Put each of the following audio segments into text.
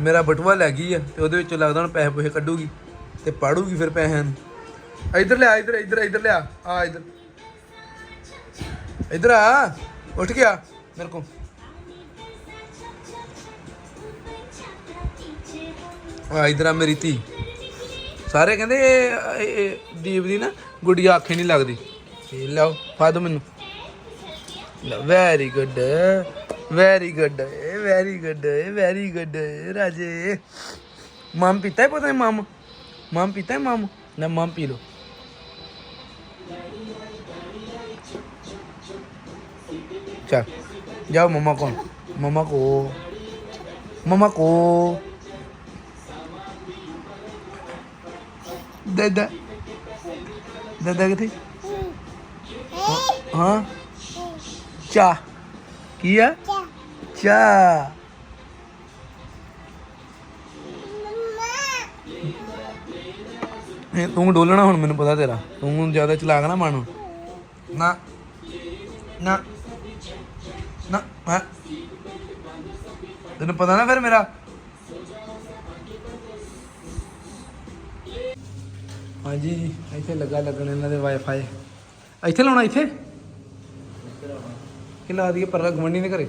ਮੇਰਾ ਬਟੂਆ ਲੈ ਗਈ ਆ ਤੇ ਉਹਦੇ ਵਿੱਚੋਂ ਲੱਗਦਾ ਹੁਣ ਪੈਸੇ ਪੂਸੇ ਕੱਢੂਗੀ ਤੇ ਪਾੜੂਗੀ ਫਿਰ ਪੈਸਿਆਂ ਨੂੰ। ਇੱਧਰ ਲਿਆ, ਇੱਧਰ ਇੱਧਰ ਇੱਧਰ ਲਿਆ, ਆ ਇੱਧਰ। ਇੱਧਰ ਆ, ਉੱਠ ਗਿਆ ਮੇਰੇ ਕੋ ਆ ਇੱਧਰ ਆ ਮੇਰੀ ਧੀ। ਸਾਰੇ ਕਹਿੰਦੇ ਇਹ- ਦੀਪ ਦੀ ਨਾ ਗੁੱਡੀਆ ਆਖੇ ਨਹੀਂ ਲੱਗਦੀ। ਇਹ ਲਓ, ਫੜ ਦਿਓ ਮੈਨੂੰ very good very good very good very good રાજે મામ પીતા પોતાની મામ મામ પીતા મામ ને મામ પી લો ચાલ જાઓ મમ્મા કોણ મમ્મા કો મમ્મા કો દાદા દાદા કથી હા ચા કિયા हाँ ਇਹ ਤੂੰ ਡੋਲਣਾ ਹੁਣ, ਮੈਨੂੰ ਪਤਾ ਤੇਰਾ। ਤੂੰ ਜ਼ਿਆਦਾ ਚਲਾਕ ਨਾ ਬਣ। ਨਾ ਨਾ ਨਾ ਮੈਂ ਤੈਨੂੰ ਪਤਾ ਨਾ ਫਿਰ ਮੇਰਾ। ਹਾਂਜੀ ਇੱਥੇ ਲੱਗਾ ਲੱਗਣ ਇਹਨਾਂ ਦੇ ਵਾਈਫਾਈ ਇੱਥੇ ਲਾਉਣਾ, ਇੱਥੇ? ਕਿ ਲਾ ਦਈਏ, ਪਰਲਾ ਗਵੰਡੀ ਦੇ ਘਰੇ।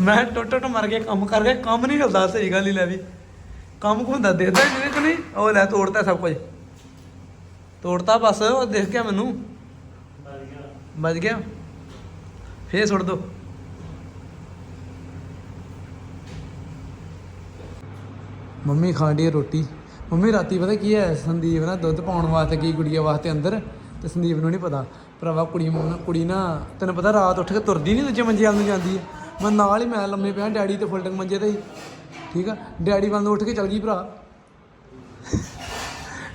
ਮੈਂ ਟੁੱਟ ਟੁੱਟ ਮਰ ਗਿਆ, ਕੰਮ ਕਰ ਗਿਆ, ਕੰਮ ਨਹੀਂ ਹਿਲਦਾ ਸਹੀ ਗੱਲ ਹੀ ਲੈ ਵੀ। ਕੰਮ ਕੋ ਹੁੰਦਾ ਦੇਖਦਾ ਜਿਹਨੇ ਕਿ ਨਹੀਂ, ਉਹ ਲੈ ਤੋੜਤਾ ਸਭ ਕੁਝ। ਤੋੜਤਾ ਬਸ, ਉਹ ਦੇਖ ਗਿਆ ਮੈਨੂੰ। ਬਚ ਗਿਆ। ਫੇਰ ਸੁੱਟ ਦੋ। ਮੰਮੀ ਖਾਂਦੀ ਹੈ ਰੋਟੀ। ਮੰਮੀ, ਰਾਤੀ ਪਤਾ ਕੀ ਹੈ ਸੰਦੀਪ ਨਾ ਦੁੱਧ ਪਾਉਣ ਵਾਸਤੇ ਗਈ ਗੁੜੀਆ ਵਾਸਤੇ ਅੰਦਰ, ਤੇ ਸੰਦੀਪ ਨੂੰ ਨਹੀਂ ਪਤਾ। ਭਰਾਵਾ, ਕੁੜੀ ਨੂੰ ਕੁੜੀ ਨਾ, ਤੈਨੂੰ ਪਤਾ ਰਾਤ ਉੱਠ ਕੇ ਤੁਰਦੀ ਨਹੀਂ ਦੂਜੇ ਮੰਜੇ ਵੱਲ ਨੂੰ ਜਾਂਦੀ। ਹੈ ਮੈਂ ਨਾਲ ਹੀ ਮੈਂ ਲੰਮੇ ਪਿਆ, ਡੈਡੀ ਤੇ ਫੁੱਲਟਿੰਗ ਮੰਜੇ ਤੇ ਸੀ। ਠੀਕ ਆ? ਡੈਡੀ ਵੱਲ ਉੱਠ ਕੇ ਚੱਲ ਗਈ ਭਰਾ।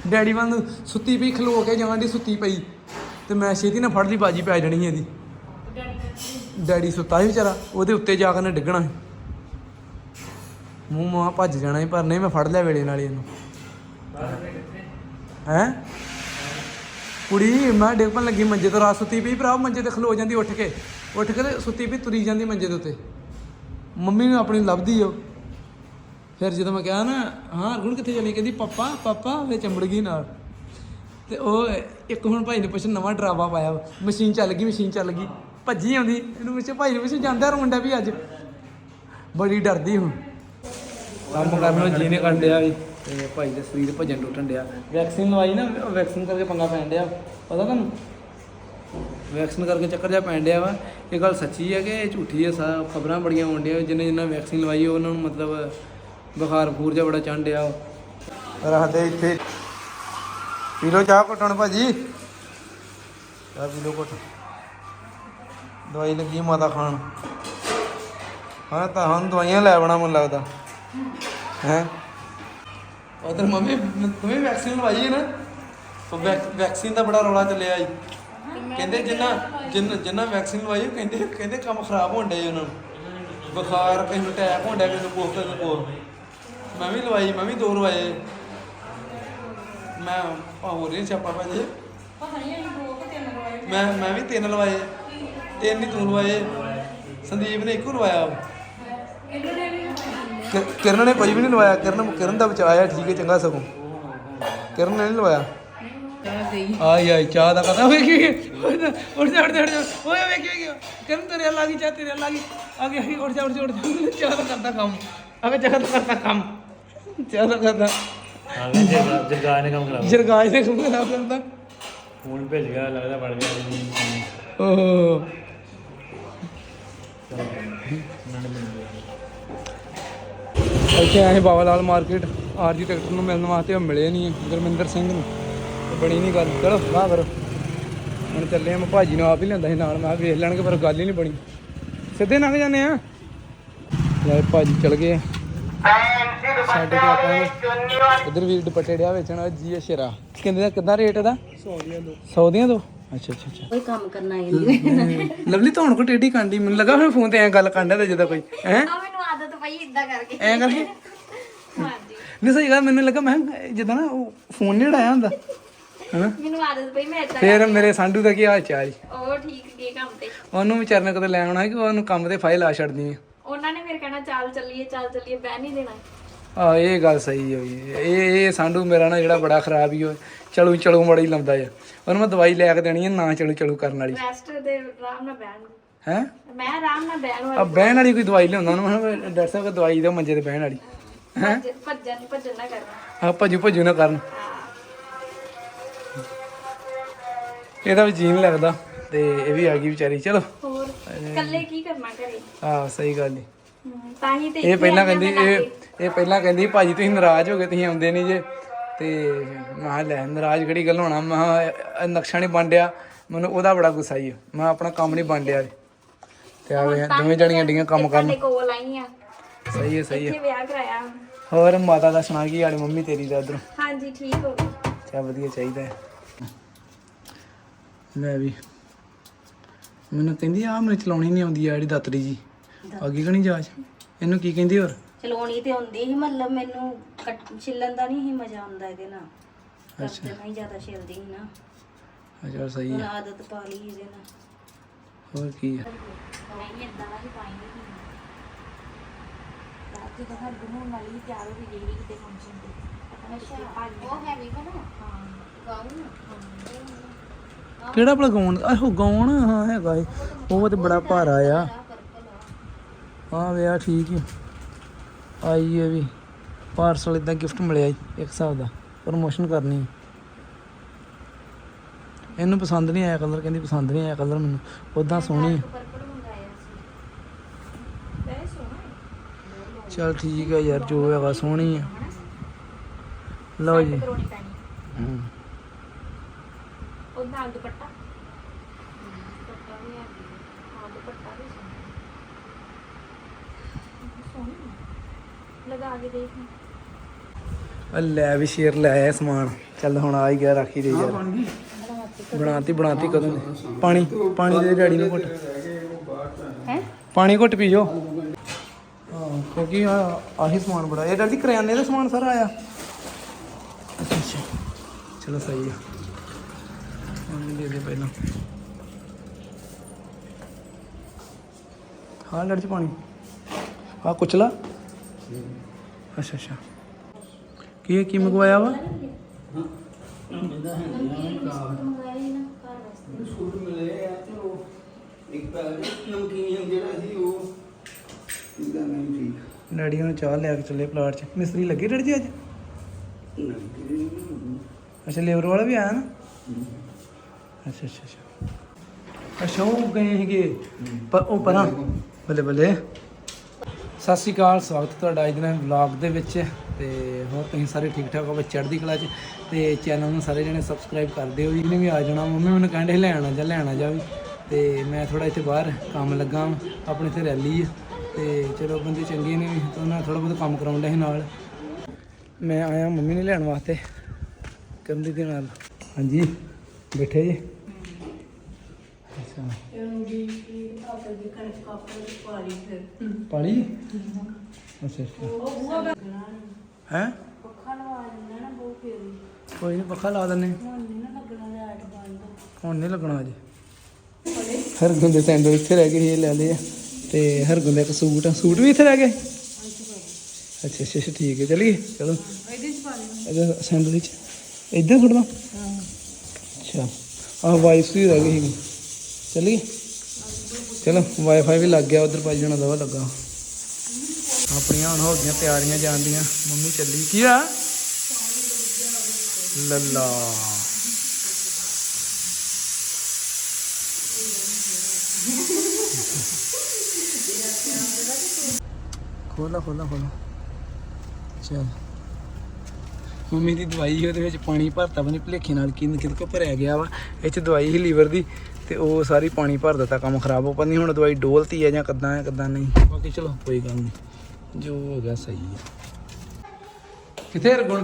ਡੈਡੀ ਵੱਲ ਸੁੱਤੀ ਪਈ, ਖਲੋ ਕੇ ਜਾਣ ਦੀ ਸੁੱਤੀ ਪਈ। ਤੇ ਮੈਂ ਛੇਤੀ ਨਾਲ ਫੜ ਲਈ ਬਾਜੀ ਪੈ ਜਾਣੀ ਇਹਦੀ। ਡੈਡੀ ਸੁੱਤਾ ਸੀ ਵਿਚਾਰਾ, ਉਹਦੇ ਉੱਤੇ ਜਾ ਕੇ ਨੇ ਡਿੱਗਣਾ ਸੀ। ਮੂੰਹ ਮਾਂ ਭੱਜ ਜਾਣਾ ਸੀ, ਪਰ ਨਹੀਂ, ਮੈਂ ਫੜ ਲਿਆ ਵੇਲੇ ਨਾਲ ਹੀ ਇਹਨੂੰ। ਹੈ? ਕੁੜੀ, ਮੈਂ ਡਿੱਗ ਪਣ ਲੱਗੀ, ਮੰਜੇ ਤੋਂ ਰਾਤ ਸੁੱਤੀ ਪਈ, ਭਰਾ, ਮੰਜੇ ਤੇ ਖਲੋ ਜਾਂਦੀ ਉੱਠ ਕੇ। ਉੱਠ ਕੇ ਤੇ ਸੁੱਤੀ ਵੀ ਤੁਰੀ ਜਾਂਦੀ ਮੰਜੇ ਦੇ ਉੱਤੇ। ਮੰਮੀ ਨੂੰ ਆਪਣੀ ਲੱਭਦੀ ਉਹ। ਫਿਰ ਜਦੋਂ ਮੈਂ ਕਿਹਾ ਨਾ, ਹਾਂ ਅਰਗੁਣ ਕਿੱਥੇ ਚਲੀ ਕਹਿੰਦੀ, ਪਾਪਾ ਪਾਪਾ ਵੇ ਚੰਬੜ ਗਈ ਨਾਲ। ਤੇ ਉਹ ਇੱਕ ਹੁਣ ਭਾਈ ਨੇ ਪੁੱਛ ਨਵਾਂ ਡਰਾਵਾ ਪਾਇਆ ਮਸ਼ੀਨ ਚੱਲ ਗਈ, ਮਸ਼ੀਨ ਚੱਲ ਗਈ। ਭੱਜੀ ਆਉਂਦੀ। ਇਹਨੂੰ ਪੁੱਛੇ ਭਾਈ ਨੇ ਪੁੱਛੇ ਜਾਂਦਾ ਰੋਂਡਾ ਵੀ ਅੱਜ? ਬੜੀ ਡਰਦੀ ਹੁਣ। ਕੰਮ ਕਰਨ ਨੂੰ ਜੀ ਨੇ ਕਰਨ ਡਿਆ ਵੀ। ਤੇ ਭਾਈ ਦੇ ਸਰੀਰ ਭਜਨ ਟੁੱਟਣ ਡਿਆ। ਵੈਕਸੀਨ ਲਵਾਈ ਨਾ, ਵੈਕਸੀਨ ਕਰਕੇ ਪੰਗਾ ਪੈਣ ਡਿਆ। ਪਤਾ ਤੁਹਾਨੂੰ? ਵੈਕਸੀਨ ਕਰਕੇ ਚੱਕਰ ਜਿਹਾ ਪੈਣ ਡਿਆ ਵਾ। ਇਹ ਗੱਲ ਸੱਚੀ ਹੈ ਕਿ ਇਹ ਝੂਠੀ ਹੈ ਸਾ ਖਬਰਾਂ ਬੜੀਆਂ ਆਉਣ ਡਿਆ ਜਿੰਨੇ ਜਿੰਨਾ ਵੈਕਸੀਨ ਲਵਾਈ ਉਹਨਾਂ ਨੂੰ ਮਤਲਬ ਬੁਖਾਰ ਫੂਰ ਜਿਹਾ ਬੜਾ ਚੜ੍ਹਨ ਡਿਆ ਰੱਖਦੇ ਇੱਥੇ। ਪੀ ਲਓ ਚਾਹ ਘੁੱਟਣ ਭਾਜੀ। ਚਾਹ ਪੀ ਘੁੱਟ। ਦਵਾਈ ਲੱਗੀ ਹੈ ਮਾਤਾ ਖਾਣ। ਹਾਂ ਤਾਂ ਹੁਣ ਦਵਾਈਆਂ ਲੈ ਆਉਣਾ ਮੈਨੂੰ ਲੱਗਦਾ। ਹੈ? ਉਧਰ ਮੰਮੀ ਤੁਮੇ ਵੈਕਸੀਨ ਲਵਾਈ ਹੈ ਨਾ? ਵੈਕ- ਵੈਕਸੀਨ ਦਾ ਬੜਾ ਰੌਲਾ ਚੱਲਿਆ ਜੀ ਕਹਿੰਦੇ ਜਿੰਨਾ ਜਿੰਨਾ ਜਿੰਨਾ ਵੈਕਸੀਨ ਲਵਾਈ, ਉਹ ਕਹਿੰਦੇ ਕਹਿੰਦੇ ਕੰਮ ਖਰਾਬ ਹੋਣ ਡਿਆ ਉਹਨਾਂ ਨੂੰ। ਬੁਖਾਰ ਕਿਸੇ ਨੂੰ ਅਟੈਕ ਹੋਣ ਡਿਆ, ਕਿਸੇ ਨੂੰ ਕੋਹ ਕਿਸੇ ਨੂੰ ਕੋਹ ਮੈਂ ਵੀ ਲਵਾਈ, ਮੈਂ ਵੀ ਦੋ ਲਵਾਏ। ਮੈਂ ਆ ਹੋ ਰਹੀ ਛਾਪਾ ਭਾਜੀ। ਮੈਂ ਮੈਂ ਵੀ ਤਿੰਨ ਲਵਾਏ। ਤਿੰਨ ਹੀ ਤੂੰ ਲਵਾਏ। ਸੰਦੀਪ ਨੇ ਇੱਕੋ ਲਵਾਇਆ। ਕਿ- ਕਿਰਨ ਨੇ ਕੋਈ ਵੀ ਨਹੀਂ ਲਵਾਇਆ। ਕਿਰਨ ਕਿਰਨ ਦਾ ਬਚਾਇਆ ਠੀਕ ਹੈ, ਚੰਗਾ ਸਗੋਂ। ਕਿਰਨ ਨੇ ਨਹੀਂ ਲਵਾਇਆ। ਆਈ ਆਈ ਚਾਹ ਦਾ ਪਤਾ ਹੋਈ ਕੀ? ਉੱਠ ਜਾ ਉੱਠ ਜਾ ਜਾ। ਓਏ ਵੇਖ ਵੇਖ ਕਿਰਨ ਤੇਰੇ ਅੱਲਾ ਚਾਹ ਤੇਰੇ ਅੱਲਾ ਆ ਗਿਆ ਉੱਠ ਜਾ ਉੱਠ ਜਾ ਉੱਠ ਜਾ। ਚਾਹ ਦਾ ਕਰਦਾ ਕੰਮ। ਅਗੇ ਚਾਹ ਦਾ ਕਰਦਾ ਕੰਮ। ਚਾਹ ਦਾ ਕਰਦਾ। ਆਵੇਂ ਜਗਾ ਨੇ ਕੰਮ ਖਰਾਬ ਜਰਗਾਜ ਦੇ ਕੰਮ ਖਰਾਬ ਕਰਦਾ ਫੋਨ ਭੇਜ ਗਿਆ ਲੱਗਦਾ ਵੜ ਗਿਆ। ਓਹ। ਇੱਥੇ ਆਏ ਬਾਬਾ ਲਾਲ ਮਾਰਕੀਟ। ਆਰਜੀ ਟਰੈਕਟਰ ਨੂੰ ਮਿਲਣ ਵਾਸਤੇ ਉਹ ਮਿਲੇ ਨਹੀਂ ਗੁਰਮਿੰਦਰ ਸਿੰਘ ਨੂੰ। ਬਣੀ ਨਹੀਂ ਗੱਲ। ਚਲੋ ਵਾਹ ਕਰੋ ਹੁਣ ਚੱਲੇ ਆ ਮੈਂ ਭਾਜੀ ਨੂੰ ਆਪ ਹੀ ਲੈਂਦਾ ਸੀ ਨਾਲ। ਮੈਂ ਕਿਹਾ ਵੇਖ ਲੈਣਗੇ ਪਰ ਗੱਲ ਹੀ ਨਹੀਂ ਬਣੀ। ਸਿੱਧੇ ਲੰਘ ਜਾਂਦੇ ਆ। ਲੈ ਭਾਜੀ ਚਲ ਗਏ ਛੱਡ ਕੇ ਆਪਾਂ ਇਧਰ ਵੀ ਦੁਪੱਟੇ ਡਿਆ ਵੇਚਣ ਜੀ ਸ਼ੇਰਾ। ਕਿੰਨੇ ਦਾ ਕਿੰਨਾ ਰੇਟ ਇਹਦਾ? 100 ਦੀਆਂ ਦੋ। 100 ਦੀਆਂ ਦੋ? ਅੱਛਾ ਅੱਛਾ ਅੱਛਾ। ਕੋਈ ਕੰਮ ਕਰਨਾ ਆਈ ਲਵਲੀ ਤਾਂ ਹੁਣ ਕੋ ਟੇਢੀ ਕਾਂਡੀ ਮੈਨੂੰ ਲੱਗਾ ਹੁਣ ਫੋਨ ਤੇ ਐ ਗੱਲ ਕਾਂਡਾ ਤੇ ਜਦੋਂ ਕੋਈ। ਹੈ? ਮੈਨੂੰ ਆਦਤ ਪਈ ਇਦਾਂ ਕਰਕੇ। ਐ ਕਰਕੇ? ਹਾਂਜੀ। ਨਹੀਂ ਸਹੀ ਗੱਲ ਮੈਨੂੰ ਲੱਗਾ ਮੈਂ ਕਿਹਾ ਜਿੱਦਾਂ ਨਾ ਉਹ ਫੋਨ ਨਹੀਂ ਉਡਾਇਆ ਹੁੰਦਾ। ਹਨਾ? ਮੈਨੂੰ ਆਦਤ ਪਈ ਮੈਂ ਇਦਾਂ ਫੇਰ ਮੇਰੇ ਸੰਡੂ ਦਾ ਕੀ ਹਾਲ ਚਾਲ ਜੀ? ਉਹ ਠੀਕ ਗਏ ਕੰਮ ਤੇ। ਉਹਨੂੰ ਵਿਚਾਰ ਨੇ ਕਦੇ ਲੈ ਆਉਣਾ ਕਿ ਉਹਨੂੰ ਕੰਮ ਤੇ ਫਾਈਲ ਆ ਛੱਡਦੀ ਆ? ਉਹਨਾਂ ਨੇ ਮੇਰੇ ਕਹਿਣਾ ਚੱਲ ਚੱਲੀਏ ਚੱਲ ਚੱਲੀਏ ਬਹਿ ਨਹੀਂ ਦੇਣਾ। ਆ ਇਹ ਗੱਲ ਸਹੀ ਹੋਈ ਇਹ ਇਹ ਸਾਂਢੂ ਮੇਰਾ ਨਾ ਜਿਹੜਾ ਬੜਾ ਖਰਾਬ ਹੀ ਹੋ ਚਲੂ ਚਲੂ ਮੜੀ ਲਾਉਂਦਾ ਆ। ਉਹਨੂੰ ਮੈਂ ਦਵਾਈ ਲੈ ਕੇ ਦੇਣੀ ਹੈ ਨਾ ਚਲੂ ਚਲੂ ਕਰਨ ਵਾਲੀ। ਰੈਸਟ ਦੇ ਆਰਾਮ ਨਾਲ ਬਹਿਣ ਹੈ? ਮੈਂ ਆਰਾਮ ਨਾਲ ਬਹਿਣ ਆ ਬਹਿਣ ਵਾਲੀ ਕੋਈ ਦਵਾਈ ਲਿਆਉਂਦਾ ਉਹਨੂੰ? ਡਾਕਟਰ ਸਾਹਿਬ ਕੋਲ ਦਵਾਈ ਦਿਓ ਮੰਜੇ ਤੇ ਬਹਿਣ ਵਾਲੀ। ਵਾਲੀ ਭੱਜਣ ਭੱਜਣ ਨਾ ਕਰਨਾ। ਆ ਭੱਜੂ ਭੱਜੂ ਨਾ ਕਰਨ। ਇਹਦਾ ਵੀ ਜੀਨ ਲੱਗਦਾ ਤੇ ਇਹ ਵੀ ਆ ਗਈ ਵਿਚਾਰੀ ਚਲੋ। ਹੋਰ ਇਕੱਲੇ ਕੀ ਕਰਨਾ ਘਰੇ? ਆ ਸਹੀ ਗੱਲ ਹਮ, ਤਾਂ ਹੀ ਤੇ ਇਹ ਪਹਿਲਾਂ ਕਹਿੰਦੀ ਇਹ ਇਹ ਪਹਿਲਾਂ ਕਹਿੰਦੀ ਭਾਜੀ ਤੁਸੀਂ ਨਾਰਾਜ਼ ਹੋ ਗਏ ਤੁਸੀਂ ਆਉਂਦੇ ਨਹੀਂ ਜੇ। ਤੇ ਮੈਂ ਕਿਹਾ ਲੈ ਨਾਰਾਜ਼ ਕਿਹੜੀ ਗੱਲ ਹੋਣਾ? ਮੈਂ ਕਿਹਾ, ਇਹ ਨਕਸ਼ਾ ਨਹੀਂ ਵੰਡਿਆ। ਮੈਨੂੰ ਉਹਦਾ ਬੜਾ ਗੁੱਸਾ ਹੀ ਮੈਂ ਆਪਣਾ ਕੰਮ ਨਹੀਂ ਵੰਡਿਆ ਤੇ ਆ ਵੇ ਦੋਵੇਂ ਜਣੀਆਂ ਡੀਆਂ ਕੰਮ ਕਰਨ। ਕੋਲ ਸਹੀ ਹੈ ਸਹੀ ਹੈ ਇੱਥੇ ਵਿਆਹ ਕਰਾਇਆ। ਹੋਰ ਮਾਤਾ ਦਾ ਸੁਣਾ ਕੀ ਹਾਲ ਮੰਮੀ ਤੇਰੀ ਦਾ ਉਧਰੋਂ ਹਾਂਜੀ ਠੀਕ ਹੋ ਗਈ। ਚਾ ਵਧੀਆ ਚਾਹੀਦਾ ਹੈ ਲੈ ਵੀ। ਮੈਨੂੰ ਕਹਿੰਦੀ ਆ ਮੈਨੂੰ ਚਲਾਉਣੀ ਨਹੀਂ ਆਉਂਦੀ ਆ ਜਿਹੜੀ ਦਾਤਰੀ ਜੀ। ਅੱਗੇ ਕਣੀ ਜਾਜ ਇਹਨੂੰ ਕੀ ਕਹਿੰਦੀ ਹੋਰ? ਚਲਾਉਣੀ ਤੇ ਹੁੰਦੀ ਸੀ ਮਤਲਬ ਮੈਨੂੰ ਕੱਟ- ਛਿੱਲਣ ਦਾ ਨਹੀਂ ਸੀ ਮਜ਼ਾ ਆਉਂਦਾ ਇਹਦੇ ਨਾਲ। ਕਰਦੇ ਨਹੀਂ ਜ਼ਿਆਦਾ ਛਿਲਦੀ ਸੀ ਨਾ। ਅੱਛਾ ਸਹੀ ਹੁਣ ਹੈ ਆਦਤ ਪਾ ਲਈ ਇਹਦੇ ਨਾਲ। ਹੋਰ ਕੀ ਹੈ ਨਹੀਂ ਇਦਾਂ ਦਾ ਹੀ ਪਾਈ ਨਹੀਂ ਰਾਤ ਜਦੋਂ ਹੱਡ ਹੋਣ ਵਾਲੀ ਤਿਆਰ ਹੋ ਗਈ ਜਿਹੜੀ ਕਿਤੇ ਫੰਕਸ਼ਨ ਤੇ। ਅੱਛਾ ਉਹ ਹੈਵੀ ਬਣਾ ਹਾਂ। ਗਾਉਂ ਕਿਹੜਾ ਭਲਾ ਗਾਉਣ? ਆਹੋ, ਗਾਉਣ ਹਾਂ ਹੈਗਾ ਏ। ਉਹ ਤੇ ਬੜਾ ਭਾਰਾ ਆ। ਹਾਂ ਵੇ ਠੀਕ ਹੀ ਆਈ ਹੈ ਵੀ। ਪਾਰਸਲ ਇਦਾਂ ਗਿਫਟ ਮਿਲਿਆ ਈ, ਇੱਕ ਹਿਸਾਬ ਦਾ। ਪ੍ਰਮੋਸ਼ਨ ਕਰਨੀ ਹੈ। ਇਹਨੂੰ ਪਸੰਦ ਨਹੀਂ ਆਇਆ ਕਲਰ ਕਹਿੰਦੀ ਪਸੰਦ ਨਹੀਂ ਆਇਆ ਕਲਰ ਮੈਨੂੰ। ਉਦਾਂ ਸੋਹਣੀ ਹੈ ਚਲ ਠੀਕ ਹੈ ਯਾਰ, ਜੋ ਹੈਗਾ ਸੋਹਣੀ ਹੈ ਲਓ ਜੀ। ਕਰੋਣੀ ਪੈਣੀ ਹਮ। ਉਹ ਨਾਲ ਦੁਪੱਟਾ ਦੁਪੱਟਾ ਵੀ ਹੈ ਹਾਂ ਦੁਪੱਟਾ ਵੀ ਸੋਹਣਾ ਸੋਹਣਾ ਲਗਾ ਕੇ ਦੇਖ ਆ ਲੈ ਵੀ ਸ਼ੇਰ ਲੈ ਆਇਆ ਸਮਾਨ। ਚੱਲ ਹੁਣ ਆ ਹੀ ਗਿਆ ਰਾਖੀ ਦੇ ਯਾਰ। ਬਣਾਤੀ ਬਣਾਤੀ ਕਦੋਂ ਦੀ? ਪਾਣੀ ਪਾਣੀ ਦੇ ਡੈਡੀ ਨੂੰ ਘੁੱਟ। ਹੈ? ਪਾਣੀ ਘੁੱਟ ਪੀ ਜੋ। ਹਾਂ ਕਿਉਂਕਿ ਆ ਆਹੀ ਸਮਾਨ ਬੜਾ ਇਹ ਡੈਡੀ ਕਰਿਆਨੇ ਦਾ ਸਮਾਨ ਸਾਰਾ ਆਇਆ। ਅੱਛਾ ਅੱਛਾ। ਚਲੋ ਸਹੀ ਆ। ਪਾਣੀ ਦੇ ਦੇ ਪਹਿਲਾਂ। ਹਾਂ ਲੜ ਚ ਪਾਣੀ। ਹਾਂ ਕੁਚਲਾ। ਅੱਛਾ ਅੱਛਾ। ਕੀ ਕੀ ਮੰਗਵਾਇਆ ਵਾ? ਮੰਗਾਇਆ ਮਿਲੇ ਆ ਤੇ ਉਹ ਇੱਕ ਪੈਕਟ ਨਮਕੀਨ ਜਿਹੜਾ ਸੀ ਉਹ ਇਹਦਾ ਨਹੀਂ ਠੀਕ ਡੈਡੀ ਹੁਣ ਚਾਹ ਲਿਆ ਕੇ ਚੱਲੇ ਪਲਾਟ 'ਚ। ਮਿਸਤਰੀ ਲੱਗੇ ਡੈਡੀ ਜੀ ਅੱਜ? ਅੱਛਾ, ਲੇਬਰ ਵਾਲਾ ਵੀ ਆਇਆ ਨਾ? ਅੱਛਾ ਅੱਛਾ ਅੱਛਾ। ਅੱਛਾ, ਉਹ ਗਏ ਸੀਗੇ। ਪਰ ਉਹ ਪਰਾਂ। ਬੱਲੇ ਬੱਲੇ। ਸਤਿ ਸ਼੍ਰੀ ਅਕਾਲ, ਸਵਾਗਤ ਤੁਹਾਡਾ ਅੱਜ ਦੇ ਵਲੌਗ ਦੇ ਵਿੱਚ ਤੇ ਹੋਰ ਤੁਸੀਂ ਸਾਰੇ ਠੀਕ ਠਾਕ ਹੋ ਚੜ੍ਹਦੀ ਕਲਾ 'ਚ ਤੇ ਚੈਨਲ ਨੂੰ ਸਾਰੇ ਜਣੇ ਸਬਸਕ੍ਰਾਈਬ ਕਰ ਦਿਓ ਜਿਹਨੇ ਵੀ ਆ ਜਾਣਾ, ਮੰਮੀ ਮੈਨੂੰ ਕਹਿੰਦੇ ਲੈਣਾ ਜਾਂ, ਲੈਣਾ ਜਾ ਵੀ। ਤੇ ਮੈਂ ਥੋੜਾ ਇੱਥੇ ਬਾਹਰ ਕੰਮ ਲੱਗਾ ਆਪਣੇ ਇੱਥੇ ਰੈਲੀ ਆ। ਤੇ ਚਲੋ ਬੰਦੇ ਚੰਗੇ ਨੇ ਵੀ ਉਹਨਾਂ ਥੋੜਾ ਬਹੁਤ ਕੰਮ ਕਰਾਉਂਦਾ ਸੀ ਨਾਲ। ਮੈਂ ਆਇਆ, ਮੰਮੀ ਨੇ ਲੈਣ ਵਾਸਤੇ। ਕੰਦੀ ਦੇ ਨਾਲ ਹਾਂਜੀ, ਬੈਠੇ ਜੀ। ਅੱਛਾ ਪਾਲੀ ਅੱਛਾ ਅੱਛਾ। ਹੈ? ਪੱਖਾ ਲਵਾ ਦਿੰਦਾ ਨਾ ਬਹੁਤ ਫੇਰੀ ਕੋਈ ਨਹੀਂ ਪੱਖਾ ਲਾ ਦਿੰਨੇ ਹੁਣ ਨਹੀਂ ਨਾ ਲੱਗਣਾ ਲਾਈਟ ਬੰਦ ਹੁਣ ਨਹੀਂ ਲੱਗਣਾ ਅਜੇ। ਹਰਗੁਣ ਦੇ ਸੈਂਡਲ ਇੱਥੇ ਰਹਿ ਗਏ ਸੀ, ਇਹ ਲੈ ਲਏ ਆ। ਤੇ ਹਰਗੁਣ ਦਾ ਇੱਕ ਸੂਟ ਆ। ਸੂਟ ਵੀ ਇੱਥੇ ਰਹਿ ਗਏ? ਅੱਛਾ ਅੱਛਾ ਅੱਛਾ, ਠੀਕ ਹੈ। ਚਲੀਏ ਚਲੋ। ਇਹਦੇ ਚ ਪਾ ਲਿਓ ਸੈਂਡਲ ਵਿੱਚ ਇੱਧਰ ਸੁੱਟਦਾ ਅੱਛਾ। ਆਹ ਵਾਈਫ ਵੀ ਰਹਿ ਗਈ ਸੀਗੀ ਚਲੀਏ ਚਲੋ ਵਾਈਫਾਈ ਵੀ ਲੱਗ ਗਿਆ ਉਧਰ ਭਾਈ ਜਣਾ ਦਵਾ ਲੱਗਾ ਆਪਣੀਆਂ ਹੁਣ ਹੋ ਗਈਆਂ ਤਿਆਰੀਆਂ ਜਾਣ ਦੀਆਂ। ਮੰਮੀ ਚੱਲੀ। ਕੀ ਆ ਲੱਲਾ। ਖੋਲਾ ਖੋਲਾ ਖੋਲਾ ਚਲ। ਮੰਮੀ ਦੀ ਦਵਾਈ ਸੀ, ਉਹਦੇ ਵਿੱਚ ਪਾਣੀ ਭਰਤਾ ਬਣੀ ਭਲੇਖੇ ਨਾਲ ਕਿੰਨ ਕਿਦ ਕੋ ਭਰਿਆ ਗਿਆ ਵਾ। ਇਹ ਚ ਦਵਾਈ ਸੀ ਲੀਵਰ ਦੀ। ਤੇ ਉਹ ਸਾਰੀ ਪਾਣੀ ਭਰ ਦਿੱਤਾ ਕੰਮ ਖਰਾਬ ਹੋ ਪਤਾ ਨਹੀਂ ਹੁਣ ਦਵਾਈ ਡੋਲਤੀ ਹੈ ਜਾਂ ਕਿੱਦਾਂ ਹੈ ਕਿੱਦਾਂ ਨਹੀਂ। ਬਾਕੀ ਚਲੋ ਕੋਈ ਗੱਲ ਨਹੀਂ। ਜੋ ਹੋ ਗਿਆ ਸਹੀ ਹੈ ਕਿੱਥੇ ਰਗੁਣ?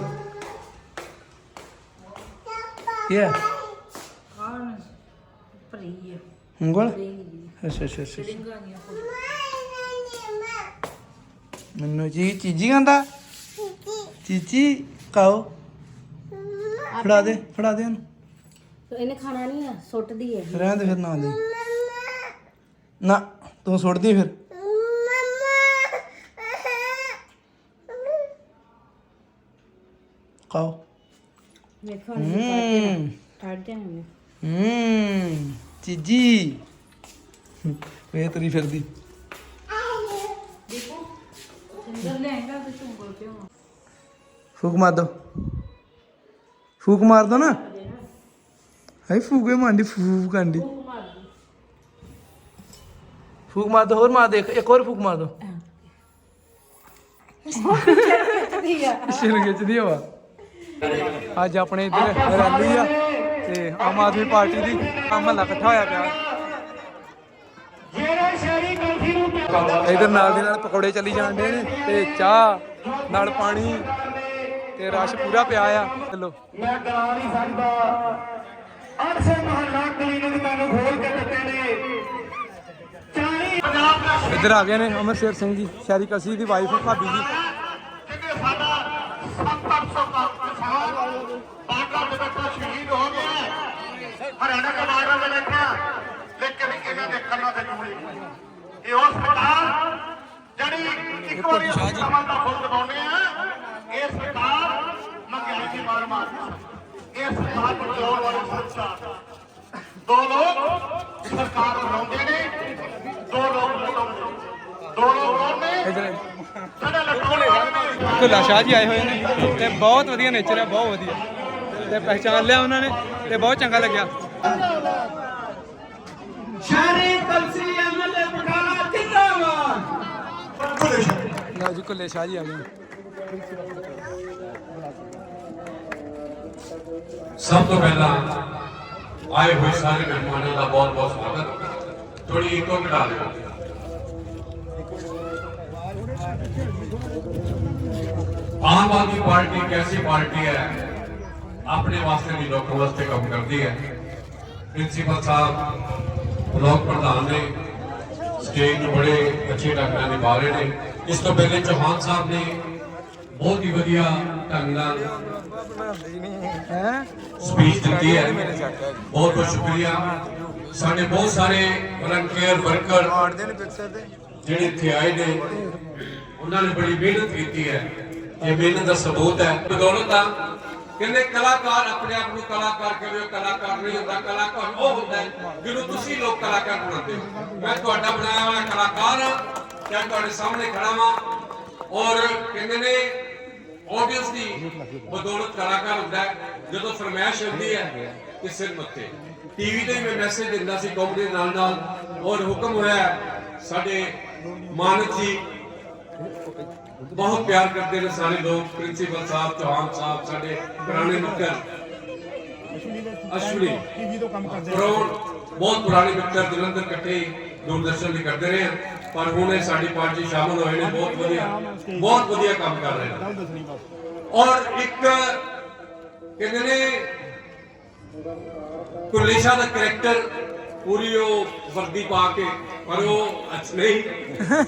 ਕੀ ਹੈ ਹਾਂ ਭਰੀ ਹੈ ਉਂਗਲ? ਅੱਛਾ ਅੱਛਾ ਅੱਛਾ ਮੈਨੂੰ ਜੀ ਚੀਜੀ ਕਹਿੰਦਾ ਚੀਜੀ। ਕਾਓ ਫੜਾ ਦੇ ਫੜਾ ਦੇ ਉਹਨੂੰ। ਇਹਨੇ ਖਾਣਾ ਨਹੀਂ ਆ ਸੁੱਟਦੀ ਹੈ ਰਹਿਣ ਦੇ ਫਿਰ ਨਾ ਦੇ ਨਾ ਤੂੰ ਸੁੱਟਦੀ ਫਿਰ। ਕਾਓ ਵੇਖੋ ਹੂੰ। ਕੱਢਦੇ ਨੇ ਹੂੰ ਚੀਜੀ। ਵੇ ਤੇਰੀ ਫਿਰਦੀ। ਫੂਕ ਮਾਰ ਦੋ। ਫੂਕ ਮਾਰ ਦੋ ਨਾ। ਹਾਈ ਫੂਕੇ ਮਾਂਡੀ ਫੂਕ ਆਂਡੀ ਫੂਕ ਮਾਰ ਦੋ ਹੋਰ ਮਾਰ ਦੇ ਇੱਕ- ਇੱਕ ਹੋਰ ਫੂਕ ਮਾਰ ਦੋ ਸਿਰ ਖਿੱਚਦੀ ਹਵਾ ਅੱਜ ਆਪਣੇ ਇੱਧਰ ਰੈਲੀ ਆ ਤੇ ਆਮ ਆਦਮੀ ਪਾਰਟੀ ਦੀ ਮਹੱਲਾ ਇਕੱਠਾ ਹੋਇਆ ਪਿਆ ਇਧਰ ਨਾਲ ਦੇ ਨਾਲ ਪਕੌੜੇ ਚੱਲੀ ਜਾਂਦੇ ਨੇ ਤੇ ਚਾਹ ਨਾਲ ਪਾਣੀ ਤੇ ਰਸ਼ ਪੂਰਾ ਪਿਆ ਆ ਚਲੋ ਮੈਂ ਕਰਾ ਨਹੀਂ ਸਕਦਾ ਅਰਸੇ ਮਹੱਲਾ ਕਲੀਨਿਕ ਤੁਹਾਨੂੰ ਖੋਲ ਕੇ ਦਿੱਤੇ ਨੇ। 40 ਪੰਜਾਬ ਇੱਧਰ ਆ ਗਏ ਨੇ ਅਮਰ ਸ਼ੇਰ ਸਿੰਘ ਜੀ, ਸ਼ਹਿਰੀ ਕਸ਼ੀ ਦੀ ਵਾਈਫ ਭਾਬੀ ਜੀ। ਨੇ। ਦੋ ਲੋਕ ਦੋ ਲੋਕ ਕੌਣ ਨੇ। ਸਾਡੇ ਭੁੱਲਾ ਸ਼ਾਹ ਜੀ ਆਏ ਹੋਏ ਨੇ ਤੇ ਬਹੁਤ ਵਧੀਆ ਨੇਚਰ ਹੈ ਬਹੁਤ ਵਧੀਆ। ਤੇ ਪਹਿਚਾਨ ਲਿਆ ਉਹਨਾਂ ਨੇ ਤੇ ਬਹੁਤ ਚੰਗਾ ਲੱਗਿਆ। ਸ਼ਹਿਰੀ ਕਲਸੀ ਐਮਐਲਏ ਬਟਾਲਾ ਜਿੰਦਾਬਾਦ। ਲਓ ਜੀ ਭੁੱਲੇ ਸ਼ਾਹ ਜੀ ਆ ਗਏ ਸਭ ਤੋਂ ਪਹਿਲਾਂ ਆਏ ਹੋਏ ਸਾਰੇ ਮਹਿਮਾਨਾਂ ਦਾ ਬਹੁਤ ਬਹੁਤ ਸਵਾਗਤ। ਥੋੜੀ ਇੱਕੋ ਘਟਾ ਦਿਓ। ਆਮ ਆਦਮੀ ਪਾਰਟੀ ਇੱਕ ਐਸੀ ਪਾਰਟੀ ਹੈ? ਆਪਣੇ ਵਾਸਤੇ ਨਹੀਂ, ਲੋਕਾਂ ਵਾਸਤੇ ਕੰਮ ਕਰਦੀ ਹੈ। ਪ੍ਰਿੰਸੀਪਲ ਸਾਹਿਬ, ਬਲਾਕ ਪ੍ਰਧਾਨ ਨੇ, ਸਟੇਜ ਨੂੰ ਬੜੇ ਅੱਛੇ ਢੰਗ ਨਾਲ ਨਿਭਾ ਰਹੇ ਨੇ। ਇਸ ਤੋਂ ਪਹਿਲੇ ਚੌਹਾਨ ਸਾਹਿਬ ਨੇ ਬਹੁਤ ਹੀ ਵਧੀਆ ਢੰਗ ਨਾਲ ਹੈ? ਸਪੀਚ ਦਿੱਤੀ ਹੈ। ਬਹੁਤ ਬਹੁਤ ਸ਼ੁਕਰੀਆ। ਸਾਡੇ ਬਹੁਤ ਸਾਰੇ ਵਲੰਟੀਅਰ ਵਰਕਰ ਜਿਹੜੇ ਇੱਥੇ ਆਏ ਨੇ। ਉਹਨਾਂ ਨੇ ਬੜੀ ਮਿਹਨਤ ਕੀਤੀ ਹੈ। ਇਹ ਮਿਹਨਤ ਦਾ ਸਬੂਤ ਹੈ। ਬਦੌਲਤ ਆ ਕਹਿੰਦੇ ਕਲਾਕਾਰ ਆਪਣੇ ਆਪ ਨੂੰ ਕਲਾਕਾਰ ਕਹਿੰਦੇ ਕਲਾਕਾਰ ਨਹੀਂ ਹੁੰਦਾ। ਕਲਾਕਾਰ ਉਹ ਹੁੰਦਾ ਜਿਹਨੂੰ ਤੁਸੀਂ ਲੋਕ ਕਲਾਕਾਰ ਬਣਾਉਂਦੇ ਹੋ। ਮੈਂ ਤੁਹਾਡਾ ਬਣਾਇਆ ਹੋਇਆ ਕਲਾਕਾਰ ਹਾਂ ਤੇ ਤੁਹਾਡੇ ਸਾਹਮਣੇ ਖੜਾ ਹਾਂ ਔਰ ਕਹਿੰਦੇ ਨੇ ਦੀ ਬਦੌਲਤ ਕਲਾਕਾਰ ਹੁੰਦਾ ਜਦੋਂ ਫਰਮਾਇਸ਼ ਹੁੰਦੀ ਹੈ ਕਿ ਸਿਰ ਮੱਥੇ। ਟੀਵੀ ਤੇ ਵੀ ਮੈਂ ਮੈਸੇਜ ਦਿੰਦਾ ਸੀ ਕਾਮੇਡੀ ਦੇ ਨਾਲ ਨਾਲ। ਔਰ ਹੁਕਮ ਹੋਇਆ ਸਾਡੇ ਮਾਨਕ ਜੀ ਬਹੁਤ ਪਿਆਰ ਕਰਦੇ ਨੇ ਸਾਰੇ ਲੋਕ ਪ੍ਰਿੰਸੀਪਲ ਸਾਹਿਬ ਚੌਹਾਨ ਸਾਹਿਬ ਸਾਡੇ ਪੁਰਾਣੇ ਮਿੱਤਰ। ਅਸ਼ਵਨੀ ਟੀਵੀ ਤੋਂ ਕੰਮ ਕਰਦੇ ਬਹੁਤ ਪੁਰਾਣੇ ਮਿੱਤਰ ਜਲੰਧਰ ਇਕੱਠੇ ਦੂਰਦਰਸ਼ਨ ਵੀ ਕਰਦੇ ਰਹੇ ਆ, ਪਰ ਹੁਣ ਇਹ ਸਾਡੀ ਪਾਰਟੀ ਸ਼ਾਮਲ ਹੋਏ ਨੇ ਬਹੁਤ ਵਧੀਆ ਬਹੁਤ ਵਧੀਆ ਕੰਮ ਕਰ ਰਹੇ ਨੇ। ਔਰ ਇੱਕ ਕਹਿੰਦੇ ਨੇ ਕੁਰਲੇਸ਼ਾ ਦਾ ਕੈਰੈਕਟਰ ਪੂਰੀ ਉਹ ਵਰਦੀ ਪਾ ਕੇ ਪਰ ਉਹ ਨਹੀਂ।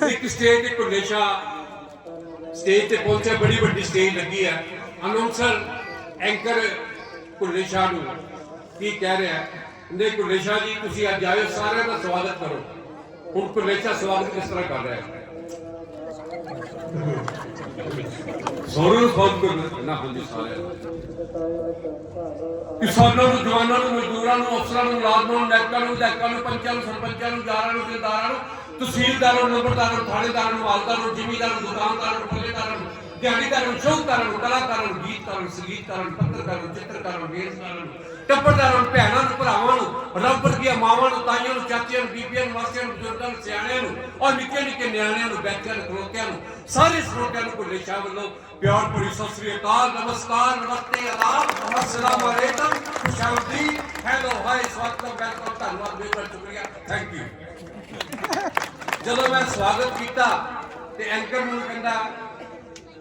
ਇੱਕ ਸਟੇਜ ਤੇ ਕੁਰਲੇਸ਼ਾ ਸਟੇਜ ਤੇ ਪਹੁੰਚਿਆ ਬੜੀ ਵੱਡੀ ਸਟੇਜ ਲੱਗੀ ਹੈ। ਅਨਾਉਂਸਰ ਐਂਕਰ ਕੁਰਲੇਸ਼ਾ ਨੂੰ ਕੀ ਕਹਿ ਰਿਹਾ ਹੈ? ਕਹਿੰਦੇ ਜੀ ਤੁਸੀਂ ਅੱਜ ਆਏ ਹੋ, ਸਾਰਿਆਂ ਦਾ ਸਵਾਗਤ ਕਰੋ। ਹੁਣ ਕੁਰਲੇਸ਼ਾ ਸਵਾਗਤ ਕਿਸ ਤਰ੍ਹਾਂ ਕਰ ਰਿਹਾ ਹੈ? ਜ਼ੋਰ ਨੂੰ ਸਵਾਗਤ ਕਰਨਾ ਹੁੰਦੀ ਸਾਰਿਆਂ ਦਾ ਕਿਸਾਨਾਂ ਨੂੰ, ਜਵਾਨਾਂ ਨੂੰ, ਮਜ਼ਦੂਰਾਂ ਨੂੰ, ਅਫਸਰਾਂ ਨੂੰ, ਮੁਲਾਜ਼ਮਾਂ ਨੂੰ ਨੈਕਾਂ ਨੂੰ ਲੈਕਾਂ ਨੂੰ, ਪੰਚਾਂ ਨੂੰ, ਸਰਪੰਚਾਂ ਨੂੰ ਜਾਰਾਂ ਨੂੰ ਜ਼ਿਲਦਾਰਾਂ ਨੂੰ, ਤਹਿਸੀਲਦਾਰਾਂ ਨੂੰ ਨੰਬਰਦਾਰਾਂ ਨੂੰ, ਥਾਣੇਦਾਰਾਂ ਨੂੰ, ਮਾਲਦਾਰਾਂ ਨੂੰ, ਜ਼ਿਮੀਂਦਾਰਾਂ ਨੂੰ, ਦੁਕਾਨਦਾਰਾਂ ਨੂੰ, ਪੱਲੇਦਾਰਾਂ ਨੂੰ, ਦਿਹਾੜੀਦਾਰਾਂ ਨੂੰ ਸ਼ੌਕਦਾਰਾਂ ਨੂੰ, ਕਲਾਕਾਰਾਂ ਨੂੰ, ਗੀਤਕਾਰਾਂ ਨੂੰ, ਸੰਗੀਤਕਾਰਾਂ ਨੂੰ, ਪੱਤਰਕਾਰਾਂ ਨੂੰ, ਚਿੱਤਰਕਾਰਾਂ ਨੂੰ ਬੇਰੁਜ਼ਗਾਰਾਂ ਨੂੰ ਟੱਬਰਦਾਰਾਂ ਨੂੰ ਭੈਣਾਂ ਨੂੰ, ਭਰਾਵਾਂ ਨੂੰ, ਰੱਬ ਵਰਗੀਆਂ ਮਾਵਾਂ ਨੂੰ, ਤਾਈਆਂ ਨੂੰ, ਚਾਚੀਆਂ ਨੂੰ, ਬੀਬੀਆਂ ਨੂੰ, ਮਾਸੀਆਂ ਨੂੰ, ਬਜ਼ੁਰਗਾਂ ਨੂੰ, ਸਿਆਣਿਆਂ ਨੂੰ ਔਰ ਨਿੱਕੇ ਨਿੱਕੇ ਨਿਆਣਿਆਂ ਨੂੰ, ਬੈਠਿਆਂ ਨੂੰ, ਖਲੋਤਿਆਂ ਨੂੰ, ਸਾਰੇ ਸਰੋਤਿਆਂ ਨੂੰ ਭੁੱਲੇ ਸ਼ਾਹ ਵੱਲੋਂ ਪਿਆਰ ਭਰੀ ਸਤਿ ਸ੍ਰੀ ਅਕਾਲ, ਨਮਸਕਾਰ, ਨਮਸਤੇ, ਆਦਾਬ, ਅਸਲਾਮ ਅਲੈਕਮ ਖੁਸ਼ਾਮਦੀ ਹੈਲੋ ਹਾਈ ਸਵਾਗਤ ਵੈਲਕਮ, ਧੰਨਵਾਦ ਬੇਹਦ ਸ਼ੁਕਰੀਆ ਥੈਂਕ ਯੂ ਜਦੋਂ ਮੈਂ ਸਵਾਗਤ ਕੀਤਾ ਤੇ ਐਂਕਰ ਨੂੰ ਕਹਿੰਦਾ,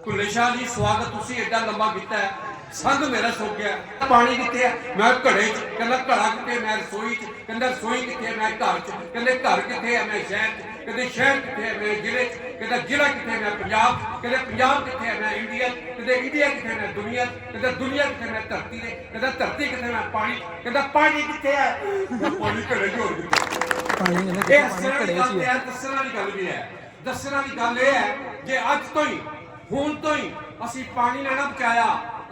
ਭੁੱਲੇ ਸ਼ਾਹ ਜੀ, ਸਵਾਗਤ ਤੁਸੀਂ ਐਡਾ ਲੰਬਾ ਕੀਤਾ ਹੈ। ਸੰਗ ਮੇਰਾ ਸੁੱਕ ਗਿਆ ਪਾਣੀ ਕਿੱਥੇ ਹੈ ਮੈਂ ਘੜੇ 'ਚ ਕਹਿੰਦਾ ਘੜਾ ਕਿੱਥੇ ਮੈਂ ਰਸੋਈ 'ਚ ਕਹਿੰਦਾ ਰਸੋਈ ਕਿੱਥੇ ਮੈਂ ਘਰ 'ਚ ਕਹਿੰਦੇ ਘਰ ਕਿੱਥੇ ਹੈ ਮੈਂ ਸ਼ਹਿਰ 'ਚ ਕਹਿੰਦੇ ਸ਼ਹਿਰ ਕਿੱਥੇ ਹੈ ਮੈਂ ਜ਼ਿਲ੍ਹੇ 'ਚ ਕਹਿੰਦਾ ਜ਼ਿਲ੍ਹਾ ਕਿੱਥੇ ਮੈਂ ਪੰਜਾਬ ਕਹਿੰਦੇ ਪੰਜਾਬ ਕਿੱਥੇ ਹੈ ਮੈਂ ਇੰਡੀਆ ਕਹਿੰਦੇ ਇੰਡੀਆ ਕਿੱਥੇ ਮੈਂ ਦੁਨੀਆ ਕਹਿੰਦਾ ਦੁਨੀਆ ਕਿੱਥੇ ਮੈਂ ਧਰਤੀ ਤੇ ਕਹਿੰਦਾ ਧਰਤੀ ਕਿੱਥੇ ਮੈਂ ਪਾਣੀ ਕਹਿੰਦਾ ਪਾਣੀ ਕਿੱਥੇ ਹੈ ਪਾਣੀ ਘੜੇ 'ਚ ਹੋਰ ਕਿੱਥੇ ਪਾਣੀ ਕਹਿੰਦਾ ਘੜੇ 'ਚ ਆ ਹੈ ਦੱਸਣ ਵਾਲੀ ਗੱਲ ਵੀ ਹੈ ਦੱਸਣ ਵਾਲੀ ਗੱਲ ਇਹ ਹੈ ਜੇ ਅੱਜ ਤੋਂ ਹੀ ਹੁਣ ਤੋਂ ਹੀ ਅਸੀਂ ਪਾਣੀ ਲੈਣਾ ਬਚਾਇਆ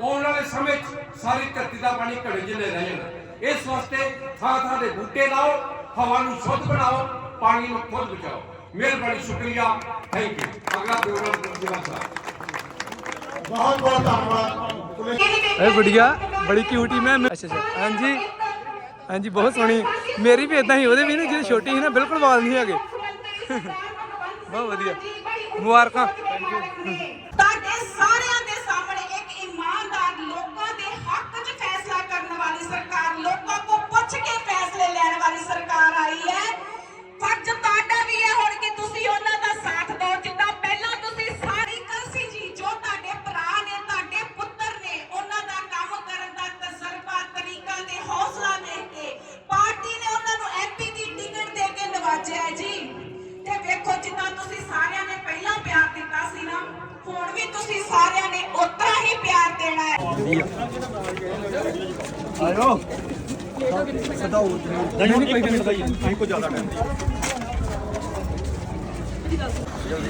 ਆਉਣ ਵਾਲੇ ਸਮੇਂ 'ਚ ਸਾਰੀ ਧਰਤੀ ਦਾ ਪਾਣੀ ਘੜੇ ਜਿੰਨੇ ਰਹਿ ਜਾਣਾ। ਇਸ ਵਾਸਤੇ ਥਾਂ ਥਾਂ ਦੇ ਬੂਟੇ ਲਾਓ ਹਵਾ ਨੂੰ ਸ਼ੁੱਧ ਬਣਾਓ ਪਾਣੀ ਨੂੰ ਖੁਦ ਬਚਾਓ। ਮਿਹਰਬਾਨੀ ਸ਼ੁਕਰੀਆ। ਥੈਂਕ ਯੂ ਅਗਲਾ ਪ੍ਰੋਗਰਾਮ ਗੁਰਦੁਆਰਾ ਸਾਹਿਬ ਬਹੁਤ ਬਹੁਤ ਧੰਨਵਾਦ। ਇਹ ਗੁੜੀਆ ਬੜੀ ਕਿਊਟ ਮੈਂ ਅੱਛਾ ਅੱਛਾ। ਹਾਂਜੀ। ਹਾਂਜੀ ਬਹੁਤ ਸੋਹਣੀ। ਮੇਰੀ ਵੀ ਇਦਾਂ ਹੀ ਉਹਦੇ ਵੀ ਨਾ ਜਦੋਂ ਛੋਟੀ ਸੀ ਨਾ ਬਿਲਕੁਲ ਵਾਲ ਨਹੀਂ ਹੈਗੇ। ਬਹੁਤ ਵਧੀਆ। ਮੁਬਾਰਕਾਂ। ਤੁਹਾਡੇ ਸਾਰਿਆਂ ਤੁਹਾਡਾ ਵੀ ਹੈ ਹੁਣ ਕਿ ਤੁਸੀਂ ਉਹਨਾਂ ਦਾ ਸਾਥ ਦਿਓ ਜਿੱਦਾਂ ਪਹਿਲਾਂ ਤੁਸੀਂ ਸਾਰੀ ਕਰਸੀ ਜੀ ਜੋ ਤੁਹਾਡੇ ਭਰਾ ਨੇ ਤੁਹਾਡੇ ਪੁੱਤਰ ਨੇ ਉਹਨਾਂ ਦਾ ਕੰਮ ਕਰਨ ਦਾ ਤਜਰਬਾ ਤਰੀਕਾ ਤੇ ਹੌਸਲਾ ਦੇਖ ਕੇ ਪਾਰਟੀ ਨੇ ਉਹਨਾਂ ਨੂੰ ਐਮਪੀ ਦੀ ਟਿਕਟ ਦੇ ਕੇ ਨਵਾਜਿਆ ਜੀ। ਤੇ ਵੇਖੋ ਜਿੱਦਾਂ ਤੁਸੀਂ ਸਾਰਿਆਂ ਨੇ ਪਹਿਲਾਂ ਪਿਆਰ ਦਿੱਤਾ ਸੀ ਨਾ ਹੁਣ ਵੀ ਤੁਸੀਂ ਸਾਰਿਆਂ ਨੇ ਉਤਰਾ ਹੀ ਪਿਆਰ ਦੇਣਾ ਹੈ। ਨਹੀਂ। ਇਹਨੂੰ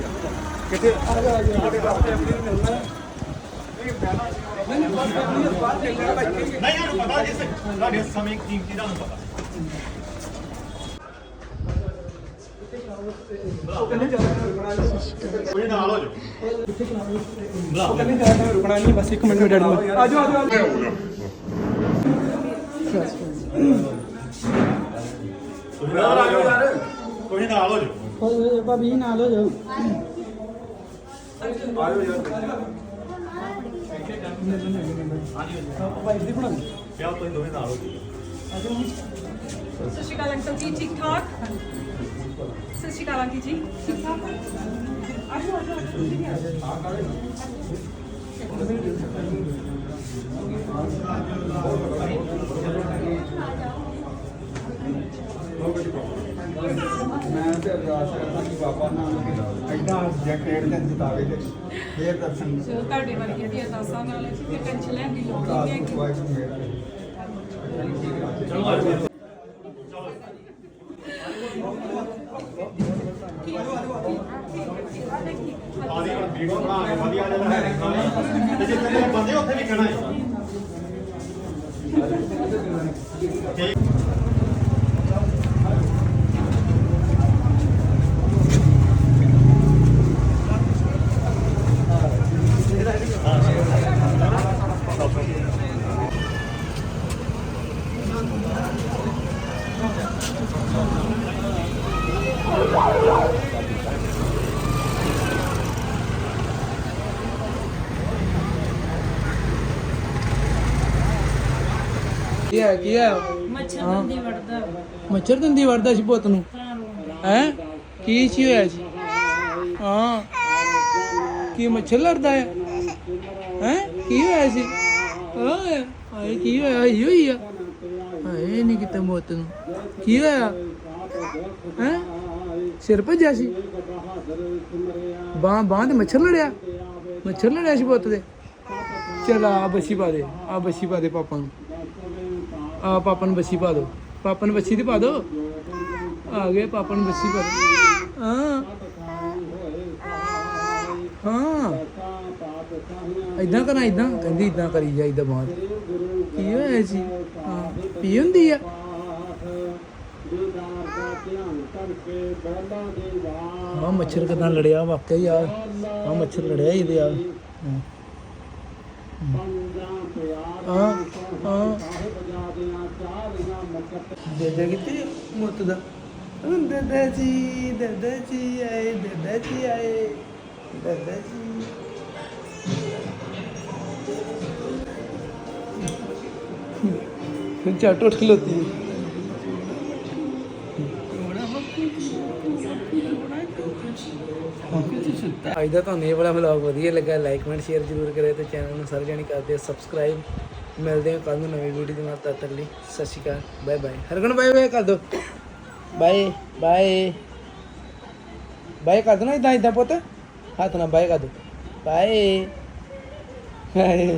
ਪਤਾ ਜੀ ਤੁਹਾਡੇ ਸਮੇਂ ਕੀਮਤੀ ਦਾ ਨੂੰ ਪਤਾ ਕੋਈ ਨਾਲ ਹੋ ਜਾਓ ਰੁਕਣਾ ਨਹੀਂ ਬਸ 1 ਮਿੰਟ ਡੈਡੀ ਨੂੰ ਆਜੋ ਆਜੋ ਤੁਸੀਂ ਨਾਲ ਆ ਜਾਓ ਯਾਰ ਕੋਈ ਨਾਲ ਹੋ ਜਾਓ ਭਾਬੀ ਨਾਲ ਹੋ ਜਾਓ ਪਿਆ ਤੁਸੀਂ ਦੋਵੇਂ ਨਾਲ ਹੋ ਸਤਿ ਸ਼੍ਰੀ ਅਕਾਲ ਅੰਕਲ ਜੀ, ਠੀਕ ਠਾਕ? ਸਤਿ ਸ਼੍ਰੀ ਅਕਾਲ ਆਂਟੀ ਜੀ। ਠੀਕ ਠਾਕ ਆਜੋ ਆਜੋ ਮੈਂ ਤੇ ਅਰਦਾਸ ਕਰਦਾ ਕਿ ਬਾਬਾ ਨਾਨਕ ਐਡਾ ਜੈਕਟ ਦੇ ਜਿਤਾਵੇ ਤੇ ਫੇਰ ਦਰਸ਼ਨ ਸੋ ਤੁਹਾਡੇ ਵਰਗੀਆਂ ਦੀਆਂ ਅਰਦਾਸਾਂ ਨਾਲ ਤੇ ਟੈਨਸ਼ਨ ਲੈਣ ਦੀ ਲੋੜ ਨਹੀਂ ਹੈ ਕਿ ਵਾਹਿਗੁਰੂ ਮੇਰ ਆਦੀ ਵੀਡੀਓ ਬਣਾ ਕੇ ਵਧੀਆ ਜਿਹਾ ਹੈ ਤੇ ਜਿੱਥੇ ਦੇ ਬੰਦੇ ਉੱਥੇ ਵੀ ਕਹਿਣਾ ਹੈ ਕੀ ਹੈ ਕੀ ਹੈ ਮੱਛਰ ਬੰਦੀ ਵੜਦਾ ਮੱਛਰ ਦੰਦੀ ਵੜਦਾ ਸੀ ਪੁੱਤ ਨੂੰ? ਹੈ। ਕੀ ਸੀ ਹੋਇਆ ਸੀ? ਹਾਂ। ਕੀ ਮੱਛਰ ਲੜਦਾ ਹੈ ਹੈ? ਕੀ ਹੋਇਆ ਸੀ? ਓਏ ਕੀ ਹੋਇਆ? ਹੋਈ ਹੋਈ ਆ। ਹਾਏ ਨਹੀਂ ਕਿਤੇ ਮੌਤ ਨੂੰ। ਕੀ ਹੋਇਆ? ਹੈ? ਸਿਰ ਭੱਜਿਆ ਸੀ? ਬਾਹ ਬਾਹ ਤੇ ਮੱਛਰ ਲੜਿਆ? ਮੱਛਰ ਲੜਿਆ ਸੀ ਪੁੱਤ ਦੇ? ਚਲ ਆ ਬੱਸੀ ਪਾ ਦੇ ਆ ਬੱਸੀ ਪਾ ਦੇ ਪਾਪਾ ਨੂੰ। ਆ ਪਾਪਾ ਨੂੰ ਬੱਸੀ ਪਾ ਦੋ। ਪਾਪਾ ਨੂੰ ਬੱਸੀ ਤੇ ਪਾ ਦੋ। ਆ ਗਏ ਪਾਪਾ ਨੂੰ ਬੱਸੀ ਪਾ ਦੋ। ਹਾਂ। ਹਾਂ। ਇਦਾਂ ਕਰਾਂ ਇਦਾਂ ਕਹਿੰਦੀ ਇਦਾਂ ਕਰੀ ਜਾ ਇਦਾਂ ਬਾਤ ਕੀ ਹੋਇਆ ਸੀ ਹਾਂ, ਪੀ ਹੁੰਦੀ ਆ। ਹਾਂ, ਮੱਛਰ ਕਿਦਾਂ ਲੜਿਆ ਵਾਕਿਆ ਆ। ਆ ਮੱਛਰ ਲੜਿਆ ਇਹਦੇ ਆ। ਹਾਂ। ਹਾਂ। ਦਾਦਾ ਕਿੱਥੇ ਮੁੱਤ ਦਾ? ਉਹ ਦਾਦਾ ਜੀ ਦਾਦਾ ਜੀ ਆਏ ਦਾਦਾ ਜੀ ਆਏ ਦਾਦਾ ਜੀ। ਫਿਰ ਝੱਟ ਉੱਠ ਖਲੋਤੀ ਹੈ ਅੱਜ ਦਾ ਤੁਹਾਨੂੰ ਇਹ ਵਾਲਾ ਵਲੌਗ ਵਧੀਆ ਲੱਗਾ ਲਾਈਕ ਕਮੈਂਟ ਸ਼ੇਅਰ ਜ਼ਰੂਰ ਕਰਿਓ ਤੇ ਚੈਨਲ ਨੂੰ ਸਾਰੇ ਜਾਣੀ ਦਿਓ ਸਬਸਕ੍ਰਾਈਬ ਮਿਲਦੇ ਹਾਂ ਕੱਲ ਨੂੰ ਨਵੀਂ ਵੀਡੀਓ ਦੇ ਨਾਲ, ਤਦ ਤੱਕ ਲਈ ਸਤਿ ਸ਼੍ਰੀ ਅਕਾਲ bye bye Hargun bye bye ਕਰ ਦੋ। ਬਾਏ ਬਾਏ ਬਾਏ ਕਰ ਦੋ ਨਾ ਇਦਾਂ ਇਦਾਂ ਪੁੱਤ। ਹੱਥ ਨਾਲ ਬਾਏ ਕਰ ਦੋ। Bye bye